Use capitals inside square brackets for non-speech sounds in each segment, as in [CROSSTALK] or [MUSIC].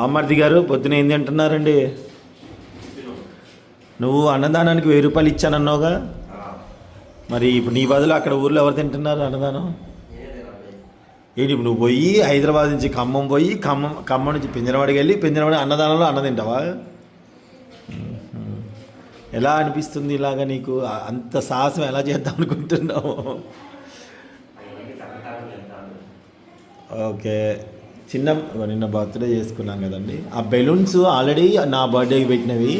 బామ్మర్ది గారు పొద్దున ఏం తింటున్నారండి నువ్వు అన్నదానానికి వెయ్యి రూపాయలు ఇచ్చానన్నావుగా? మరి ఇప్పుడు నీ బదులు అక్కడ ఊర్లో ఎవరు తింటున్నారు అన్నదానం? ఏంటి ఇప్పుడు నువ్వు పోయి హైదరాబాద్ నుంచి ఖమ్మం పోయి ఖమ్మం ఖమ్మం నుంచి పింజరవాడికి వెళ్ళి పింజరవాడి అన్నదానంలో అన్న తింటావా? ఎలా అనిపిస్తుంది ఇలాగా నీకు? అంత సాహసం ఎలా చేద్దాం అనుకుంటున్నావు? ఓకే. చిన్న నిన్న బర్త్డే చేసుకున్నాం కదండి. ఆ బెలూన్స్ ఆల్రెడీ నా బర్త్డేకి పెట్టినవి.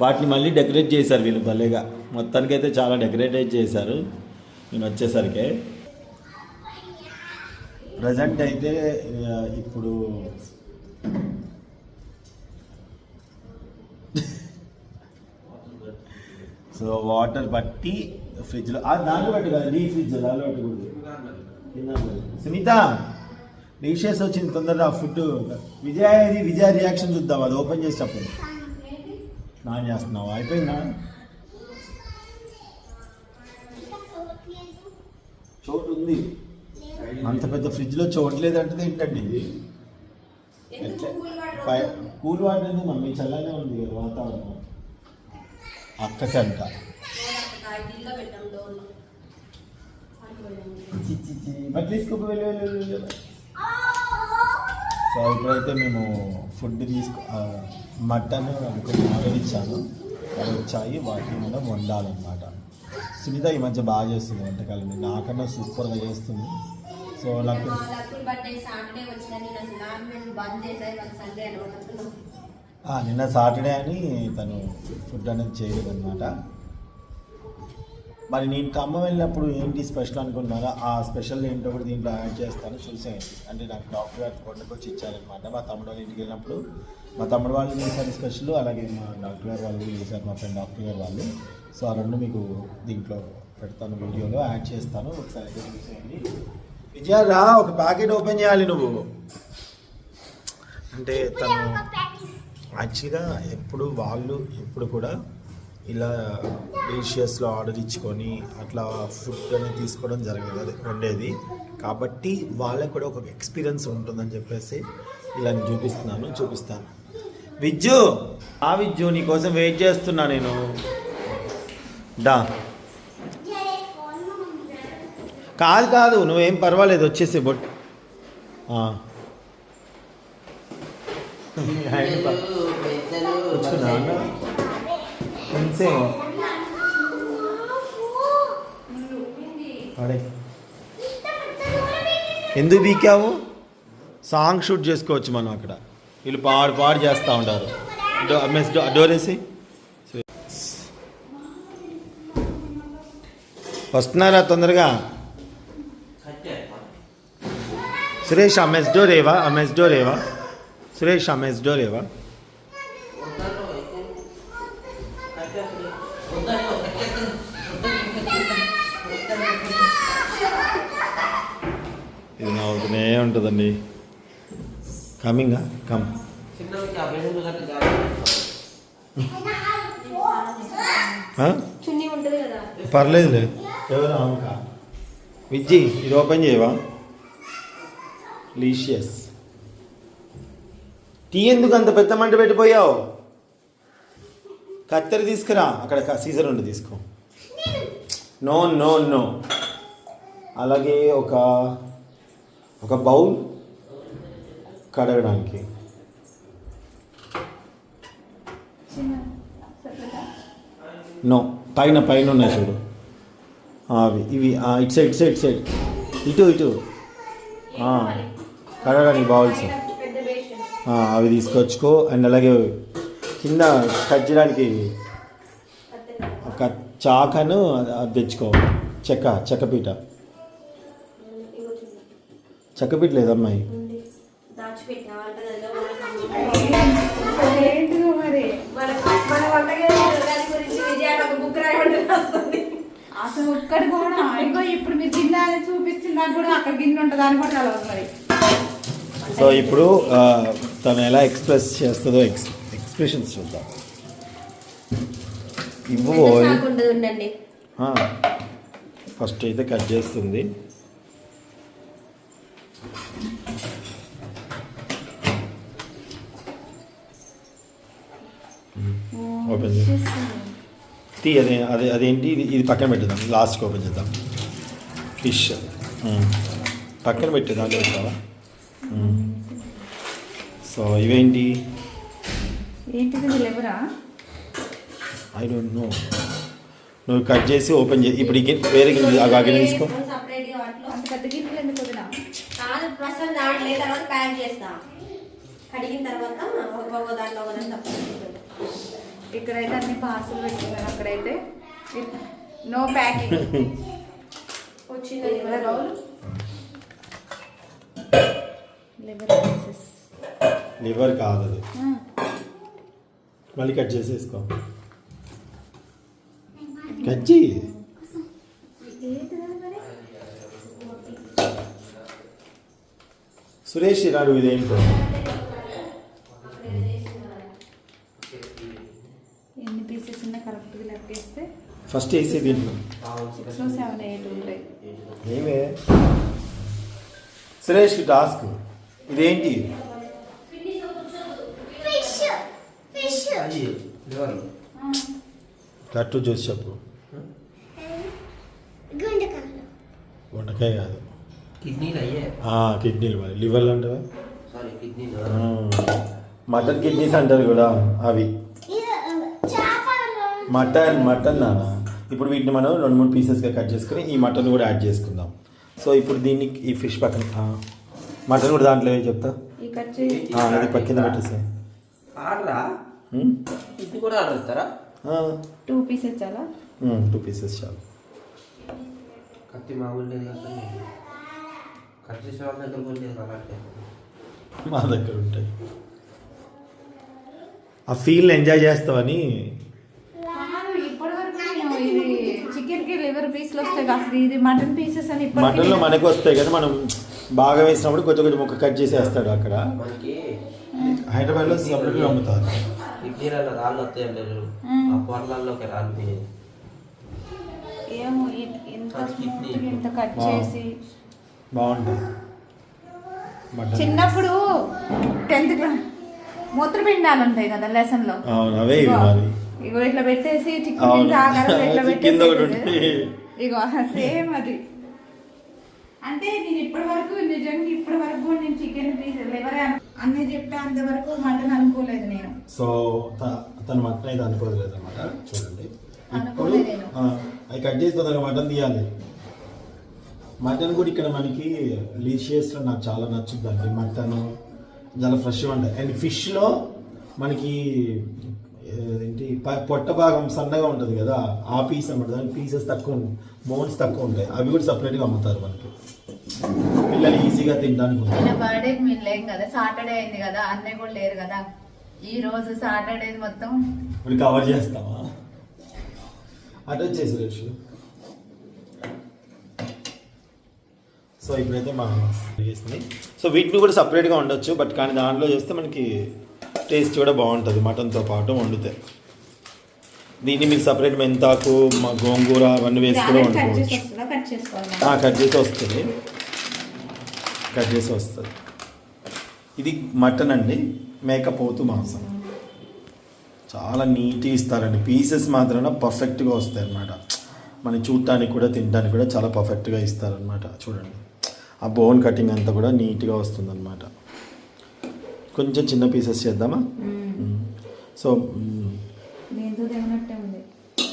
వాటిని మళ్ళీ డెకరేట్ చేశారు వీళ్ళు భలేగా. మొత్తానికైతే చాలా డెకరేట్ చేశారు. నేను వచ్చేసరికి. ప్రజెంట్ అయితే ఇప్పుడు [LAUGHS] సో వాటర్ పట్టి ఫ్రిడ్జ్లో దాంట్లో పెట్టు కదా ఫ్రిడ్జ్ దాంట్లో పెట్టకూడదు. సునీత! డిషెస్ వచ్చింది తొందరగా ఫుడ్ విజయ ఇది విజయ రియాక్షన్ చూద్దాం అది ఓపెన్ చేసి చెప్పండి చేస్తున్నావు? అయిపోయిందా? చోటు ఉంది. అంత పెద్ద ఫ్రిడ్జ్లో చోటు లేదంటే ఏంటండి ఇది? పై- కూల్ వాటర్ ఉంది మమ్మీ చల్లనే ఉంది వాతావరణం. అక్కకంట చి, చి, చి. మరి తీసుకోకు వెళ్ళి వెళ్ళి వెళ్ళి. సో ఇప్పుడైతే మేము ఫుడ్ తీసుకో మటన్ అనుకుని ఆర్డర్ ఇచ్చాను. అవి వచ్చాయి వాటిని మనం వండాలన్నమాట. సునీత ఈ మధ్య బాగా చేస్తుంది వంటకాలు. నాకన్నా సూపర్గా చేస్తుంది. సో నాకు నిన్న సాటర్డే అని తను ఫుడ్ అనేది చేయలేదు అనమాట మరి నేను ఖమ్మం వెళ్ళినప్పుడు ఏంటి స్పెషల్ అనుకున్నారా ఆ స్పెషల్ ఏంటో కూడా దీంట్లో యాడ్ చేస్తాను చూసేయండి. అంటే నాకు డాక్టర్ గారు కొండకొచ్చి ఇచ్చారనమాట మా తమ్ముడు వాళ్ళ ఇంటికి వెళ్ళినప్పుడు మా తమ్ముడు వాళ్ళు చేశారు స్పెషల్ అలాగే మా డాక్టర్ గారు వాళ్ళు చేశారు మా ఫ్రెండ్ డాక్టర్ గారు వాళ్ళు. సో ఆ రెండు మీకు దీంట్లో పెడతాను వీడియోలో యాడ్ చేస్తాను. ఒకసారి అయితే చూసేయండి. విజయ రా ఒక ప్యాకెట్ ఓపెన్ చేయాలి నువ్వు. అంటే తను యాక్చువల్గా ఎప్పుడు వాళ్ళు ఎప్పుడు కూడా ఇలా డెలిషియస్లో ఆర్డర్ ఇచ్చుకొని అట్లా ఫుడ్ అనేది తీసుకోవడం జరగదు అది ఉండేది కాబట్టి వాళ్ళకి కూడా ఒక ఎక్స్పీరియన్స్ ఉంటుందని చెప్పేసి ఇలా నేను చూపిస్తున్నాను చూపిస్తాను. విజ్జు! ఆ విజ్జు నీకోసం వెయిట్ చేస్తున్నా నేను. డా కాదు కాదు నువ్వేం పర్వాలేదు వచ్చేసి బొట్. [LAUGHS] [LAUGHS] కూర్చున్నా అన్న? అడే ఎందుకు బీకావు సాంగ్ షూట్ చేసుకోవచ్చు మనం అక్కడ. వీళ్ళు పాడు పాడు చేస్తూ ఉంటారు. డో మెస్ డో వస్తున్నారా తొందరగా? సురేష్ ఆ మెస్ డోర్ ఏవా ఆ మెస్ డోర్ ఏవా సురేష్ ఆ మెస్ డోర్ నవ్వుతూనే ఉంటుందండి? కమింగా కమ్ పర్లేదులే. ఎవరు ఆమెకా విజ్జి ఇది ఓపెన్ చేయవా? లీషియస్ టీ ఎందుకు అంత పెద్ద మంట పెట్టిపోయావు కత్తెర తీసుకురా. అక్కడ సీజర్ ఉండి తీసుకో. నో నో నో అలాగే ఒక ఒక బౌల్ కడగడానికి. నో పైన పైన ఉన్నాయి చూడు. అవి ఇవి ఇటు సైడ్ ఇటు సైడ్ ఇటు సైడ్. ఇటు ఇటు. కడగడానికి బౌల్స్. అవి తీసుకొచ్చుకో అండ్ అలాగే కింద కట్ చేయడానికి ఒక చాకను అది తెచ్చుకో. చెక్క చెక్కపీట రాయమంటే రాస్తుంది. అసలు ఒక్కటి కూడా ఇంకో ఇప్పుడు మీరు గిన్నె అది చూపిస్తున్నా కూడా అక్కడ గిన్నె ఉంటుంది అని కూడా తెలవదు మరి. సో ఇప్పుడు తను ఎలా ఎక్స్ప్రెస్ చేస్తుందో ఎక్స్ ఎక్స్ప్రెషన్స్ చూద్దాం. ఇవ్వు ఫస్ట్ అయితే కట్ చేస్తుంది. ఓపెన్ తీ అదే అదే అదేంటి ఇది ఇది పక్కన పెట్టేద్దాం. లాస్ట్కి ఓపెన్ చేద్దాం. ఫిష్ పక్కన పెట్టేద్దాం. పెడతావా సో ఇవేంటి? ఏంటిది? లేవరా ఐ డోంట్ నో నువ్వు కట్ చేసి ఓపెన్ చేయి. ఇప్పుడు వేరే గిన్నె ఆ గిన్నె తీసుకో సపరేట్గా వాటిలో అంత పెద్ద గిన్నెలు ఎందుకు వదినా కాదు ప్రస్తుతం దాంట్లో తర్వాత ప్యాక్ చేస్తా. కడిగిన తర్వాత ఒక దాంట్లో ఒక ఇక్కడైతే అన్ని పార్సల్ పెట్టుకున్నారు అక్కడైతే. నో ప్యాకింగ్ వచ్చింది రోల్ లివర్ లివర్ కాదు అది. మళ్ళీ కట్ చేసి వేసుకో కట్ చేయి సురేష్ రాడు ఇదేంటో? ఎన్ని పీసెస్ ఉన్నా కరెక్ట్గా లెక్కేస్తే ఫస్ట్ వేసే దీంట్లో సిక్స్లో సెవెన్ ఎయిట్ ఉంటాయి. ఏమే? సురేష్ టాస్క్ ఇదేంటి? కట్టు చూసి చెప్పు. వండకాయ కాదు. కిడ్నీలు అయ్యే. ఆ, కిడ్నీలు మరి. లివర్లు అంటే సారీ కిడ్నీలు మటన్ కిడ్నీస్ అంటారు కూడా అవి. మటన్ మటన్ నాన్న. ఇప్పుడు వీటిని మనం రెండు మూడు పీసెస్గా కట్ చేసుకుని ఈ మటన్ కూడా యాడ్ చేసుకుందాం. సో ఇప్పుడు దీన్ని ఈ ఫిష్ పక్కన మటన్ కూడా దాంట్లో ఏం చెప్తా? అది పక్కన పెట్టేసి ఆర్డరా ఇది కూడా ఆర్డర్ ఇస్తారా టూ పీసెస్ చాలా? టూ పీసెస్ చాలు. కత్తి మామూలు కట్ చేసే వాళ్ళ దగ్గర కూడా లేదు అలాంటి మా దగ్గర ఉంటాయి. ఆ ఫీల్ ఎంజాయ్ నేను ఇది చికెన్కి లివర్ పీసులు వస్తాయి అసలు ఇది మటన్ పీసెస్ అని మటన్లో మనకు వస్తాయి కదా మనం బాగా వేసినప్పుడు కొంచెం కొంచెం ముక్క కట్ చేసేస్తాడు అక్కడ. మనకి హైదరాబాద్లో సపరేట్గా అమ్ముతారు. కిడ్నీలలో రాళ్ళు వస్తాయి లేదు. ఆ పొరలలోకి రాళ్ళు ఏమో ఇంత కట్ చేసి బాగుంటుంది చిన్నప్పుడు టెన్త్ క్లాస్ మూత్రపిండాలు ఉంటాయి కదా లెసన్లో. అవును అవే ఇగో ఇట్లా పెట్టేసి చికెన్ ఆకారం ఇట్లా పెట్టేసి. ఇగో సేమ్ అది. అంటే నేను ఇప్పటి వరకు నిజంగా ఇప్పటి వరకు నేను చికెన్ పీస్ లివర్ అన్ని చెప్పే అంతవరకు మటన్ అనుకోలేదు నేను. సో తను మటన్ అయితే అనుకోలేదు అనమాట చూడండి. ఇప్పుడు అనుకోలేదు అవి కట్ చేసి మటన్ తీయాలి. మటన్ కూడా ఇక్కడ మనకి లీషియస్లో నాకు చాలా నచ్చుద్దండి. మటన్ చాలా ఫ్రెష్గా ఉంటాయి అండ్ ఫిష్లో మనకి ఏంటి పొట్ట భాగం సన్నగా ఉంటుంది కదా ఆ పీస్ అన్నమాట దాని పీసెస్ తక్కువ మోన్స్ తక్కువ ఉంటాయి. అవి కూడా సపరేట్గా అమ్ముతారు మనకి. పిల్లలు ఈజీగా తినడానికి బర్త్డే మీరు లేం కదా సాటర్డే అయింది కదా అన్నయ్య కూడా లేరు కదా. ఈ రోజు సాటర్డే మొత్తం ఇప్పుడు కవర్ చేస్తావా? అటు వచ్చేసి సో ఇప్పుడైతే మా చేసింది. సో వీటిని కూడా సపరేట్గా ఉండొచ్చు బట్ కానీ దాంట్లో చేస్తే మనకి టేస్ట్ కూడా బాగుంటుంది మటన్తో పాటు వండితే. దీన్ని మీకు సపరేట్ మెంతాకు మా గోంగూర అవన్నీ వేసి కూడా వండుకోవచ్చు. కట్ చేసి వస్తుంది? కట్ చేసి వస్తుంది. ఇది మటన్ అండి మేకపోతు మాంసం. చాలా నీట్గా ఇస్తారండి. పీసెస్ మాత్రం పర్ఫెక్ట్గా వస్తాయి అన్నమాట మనం చూడటానికి కూడా తినడానికి కూడా చాలా పర్ఫెక్ట్గా ఇస్తారనమాట చూడండి. ఆ బోన్ కటింగ్ అంతా కూడా నీట్గా వస్తుందన్నమాట. కొంచెం చిన్న పీసెస్ చేద్దామా. సో మ్మ్, నేను తెగినట్టే ఉంది.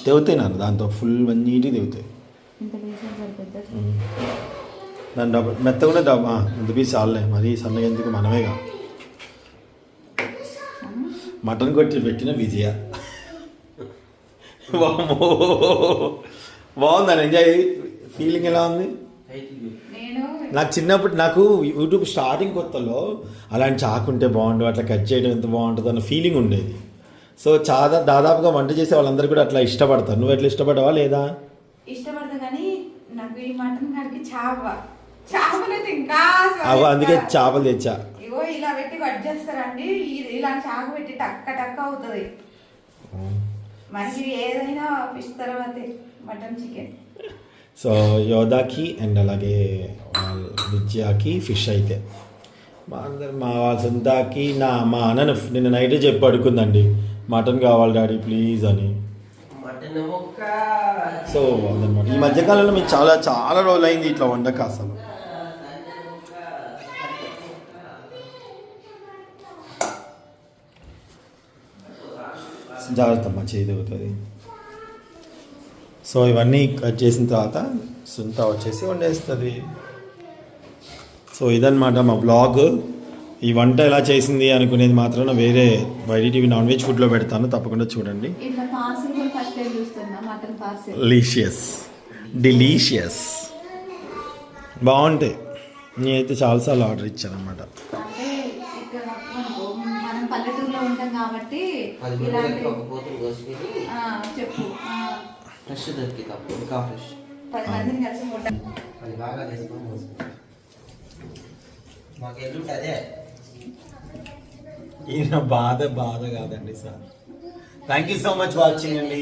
తెగుతాయి నాన్న దాంతో ఫుల్ సరిపోద్దా? మ్మ్. దాని డబ్బు మెత్తగా డబ్బు ఇంత పీస్ చాలే మరీ సన్నగా ఎందుకు? మనమేగా. మటన్ కొట్టి పెట్టిన విజయ. బాగుందని ఎంజాయ్. ఫీలింగ్ ఎలా ఉంది? నాకు చిన్నప్పుడు నాకు యూట్యూబ్ స్టార్టింగ్ కొత్తలో అలాంటి చాకు ఉంటే బాగుండు అట్లా కట్ చేయడం ఎంత బాగుంటుంది అన్న ఫీలింగ్ ఉండేది. సో చాలా దాదాపుగా వంట చేసే వాళ్ళందరూ కూడా అట్లా ఇష్టపడతారు. నువ్వు ఎట్లా ఇష్టపడవా లేదా? ఇష్టపడతా కానీ నాకు ఈ మటన్ కడికి చాప చేపలైతే ఇంకా అవ. అందుకే చేపలు తెచ్చా. ఇగో ఇలా పెట్టి కట్ చేస్తారండి. ఇలా చాకు పెట్టి టక్క టక్క అవుతుంది. మనకి ఏదైనా ఫిష్ తర్వాతే మటన్ చికెన్. సో యోధాకి అండ్ అలాగే విద్యాకి ఫిష్ అయితే మా అందరు మా వాళ్ళ సొంతకి నా మా అన్నను నిన్న నైటే చెప్పి పడుకుందండి మటన్ కావాలి డాడీ ప్లీజ్ అని సో అదనమాట ఈ మధ్యకాలంలో మేము చాలా చాలా రోజులు అయింది ఇట్లా వండక అసలు. జాగ్రత్త అమ్మా చేయి అవుతుంది సో ఇవన్నీ కట్ చేసిన తర్వాత సుంత వచ్చేసి వండేస్తుంది. సో ఇదన్నమాట మా బ్లాగ్. ఈ వంట ఎలా చేసింది అనుకునేది మాత్రం వేరే వైడి టీవీ నాన్ వెజ్ ఫుడ్లో పెడతాను తప్పకుండా చూడండి. పార్సిల్ డెలీషియస్ డెలీషియస్ బాగుంటాయి. నేనైతే చాలాసార్లు ఆర్డర్ ఇచ్చాను అనమాట పల్లెటూరులో ఉంటాం కాబట్టి చెప్పు. ఫ్రెష్ దొరికి తప్పు ఇంకా ఫ్రెష్ పది మందిని కలిసి ఉంటాం అది బాగా తీసుకొని మాకు ఎల్లుంటే అదే. ఈయన బాధ బాధ కాదండి sir. Thank you so much watching అండి.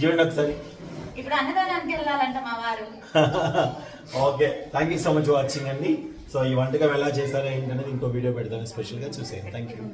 చూడండి ఒకసారి. ఇప్పుడు అన్నదానానికి వెళ్ళాలంట మా వారు. [LAUGHS] Okay thank you so much watching అండి. సో ఈ వంటకం ఎలా చేశారో ఏంటనేది ఇంకో వీడియో పెడతాను స్పెషల్గా చూసేయండి. Thank you